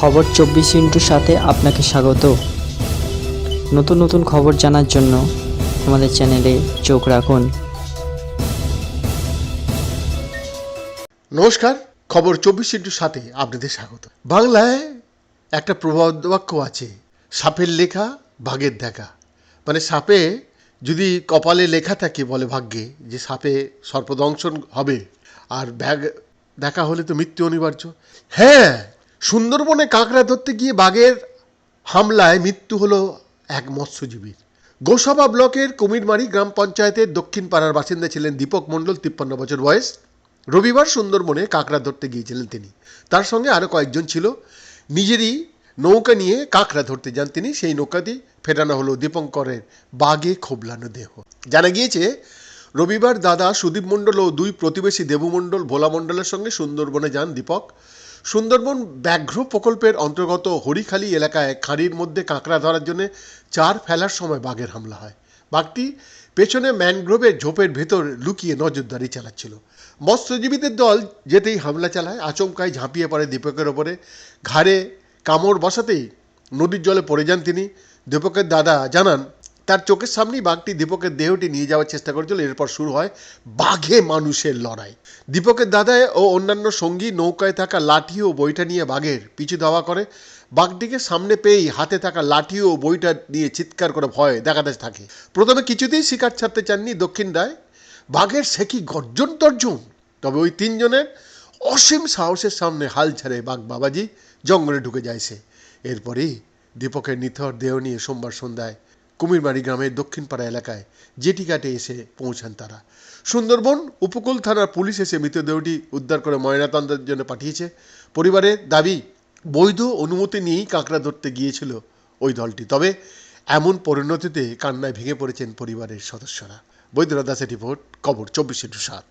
খবর চব্বিশ ইন্টুর সাথে আপনাকে স্বাগত। নতুন নতুন খবর জানার জন্য আমাদের চ্যানেলে চোখ রাখুন। নমস্কার, খবর চব্বিশ ইন্টুর সাথে আপনাদের স্বাগত। বাংলায় একটা প্রবাদ বাক্য আছে, সাপের লেখা, ভাগের দেখা। মানে সাপে যদি কপালে লেখা থাকে বলে ভাগ্যে, যে সাপে সর্পদংশন হবে, আর ব্যাগ দেখা হলে তো মৃত্যু অনিবার্য। হ্যাঁ সুন্দরবনে কাঁকড়া ধরতে গিয়ে বাঘের হামলায় মৃত্যু হলো এক মৎস্যজীবীর। গোসাবা ব্লকের কুমিরমারি গ্রাম পঞ্চায়েতের দক্ষিণ পাড়ার বাসিন্দা ছিলেন দীপক মণ্ডল, তিপ্পান্ন বছর বয়স। রবিবার সুন্দরবনে কাঁকড়া ধরতে গিয়েছিলেন তিনি। তার সঙ্গে আরও কয়েকজন ছিল। নিজেরই নৌকা নিয়ে কাঁকড়া ধরতে যান তিনি। সেই নৌকাতেই ফেরানো হলো দীপঙ্করের বাঘে খোবলানো দেহ। জানা গিয়েছে, রবিবার দাদা সুদীপ মণ্ডল ও দুই প্রতিবেশী দেবু মণ্ডল, ভোলা মণ্ডলের সঙ্গে সুন্দরবনে যান দীপক। সুন্দরবন ব্যাঘ্র প্রকল্পের অন্তর্গত হরিখালি এলাকায় খাঁড়ির মধ্যে কাঁকড়া ধরার জন্য চার ফেলার সময় বাঘের হামলা হয়। বাঘটি পেছনে ম্যানগ্রোভের ঝোপের ভেতর লুকিয়ে নজরদারি চালাচ্ছিল। মৎস্যজীবীদের দল যেতেই হামলা চালায় আচমকায় ঝাঁপিয়ে পড়ে দীপকের ওপরে। ঘাড়ে কামড় বসাতেই নদীর জলে পড়ে যান তিনি। দীপকের দাদা জানান তার চোখের সামনেই বাঘটি দীপকের দেহটি নিয়ে যাওয়ার চেষ্টা করেছিল। এরপর শুরু হয় বাঘে মানুষের লড়াই। দীপকের দাদায় ও অন্যান্য সঙ্গী নৌকায় থাকা লাঠি ও বইটা নিয়ে বাঘের পিছু ধাওয়া করে। বাঘটিকে সামনে পেয়েই হাতে থাকা লাঠি ও বইটা নিয়ে চিৎকার করে ভয় দেখাতে থাকে। প্রথমে কিছুতেই শিকার ছাড়তে চাননি দক্ষিণ রায়। বাঘের সে কি গর্জন তর্জন? তবে ওই তিনজনের অসীম সাহসের সামনে হাল ছাড়ে বাঘ বাবাজি। জঙ্গলে ঢুকে যায় সে। এরপরেই দীপকের নিথর দেহ নিয়ে সোমবার সন্ধ্যায় কুমিরমারি গ্রামের দক্ষিণপাড়া এলাকায় জেটিঘাটে এসে পৌঁছান তারা। সুন্দরবন উপকূল থানার পুলিশ এসে মৃতদেহটি উদ্ধার করে ময়নাতন্ত্রের জন্য পাঠিয়েছে। পরিবারের দাবি, বৈধ অনুমতি নিয়েই কাঁকড়া ধরতে গিয়েছিল ওই দলটি। তবে এমন পরিণতিতে কান্নায় ভেঙে পড়েছেন পরিবারের সদস্যরা। বৈদ্যনাথ দাসের রিপোর্ট, খবর চব্বিশ ইন্টু সাত।